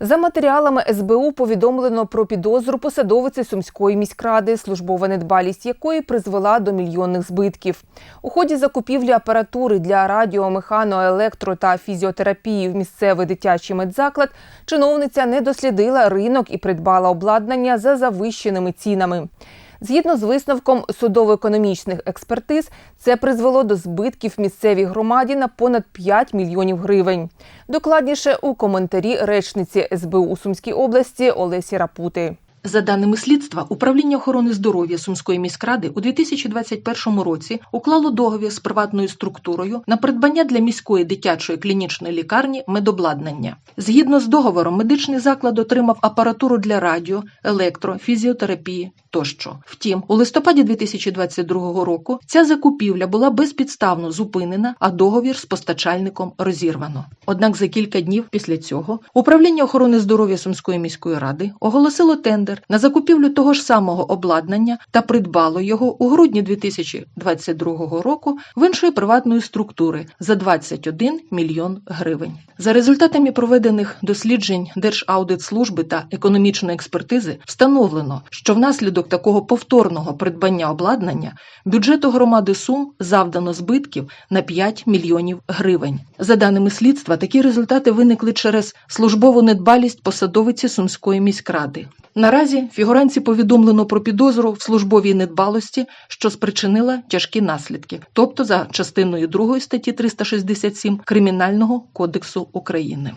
За матеріалами СБУ повідомлено про підозру посадовиці Сумської міськради, службова недбалість якої призвела до мільйонних збитків. У ході закупівлі апаратури для радіо, механо, електро та фізіотерапії в місцевий дитячий медзаклад чиновниця не дослідила ринок і придбала обладнання за завищеними цінами. Згідно з висновком судово-економічних експертиз, це призвело до збитків місцевій громаді на понад 5 мільйонів гривень. Докладніше у коментарі речниці СБУ Сумській області Олесі Рапути. За даними слідства, управління охорони здоров'я Сумської міськради у 2021 році уклало договір з приватною структурою на придбання для міської дитячої клінічної лікарні медобладнання. Згідно з договором, медичний заклад отримав апаратуру для радіо, електро, фізіотерапії тощо. Втім, у листопаді 2022 року ця закупівля була безпідставно зупинена, а договір з постачальником розірвано. Однак за кілька днів після цього управління охорони здоров'я Сумської міської ради оголосило тендер на закупівлю того ж самого обладнання та придбало його у грудні 2022 року в іншої приватної структури за 21 мільйон гривень. За результатами проведених досліджень Держаудитслужби та економічної експертизи встановлено, що внаслідок такого повторного придбання обладнання бюджету громади Сум завдано збитків на 5 мільйонів гривень. За даними слідства, такі результати виникли через службову недбалість посадовиці Сумської міськради. Наразі фігуранці повідомлено про підозру в службовій недбалості, що спричинила тяжкі наслідки, тобто за частиною 2 статті 367 Кримінального кодексу України.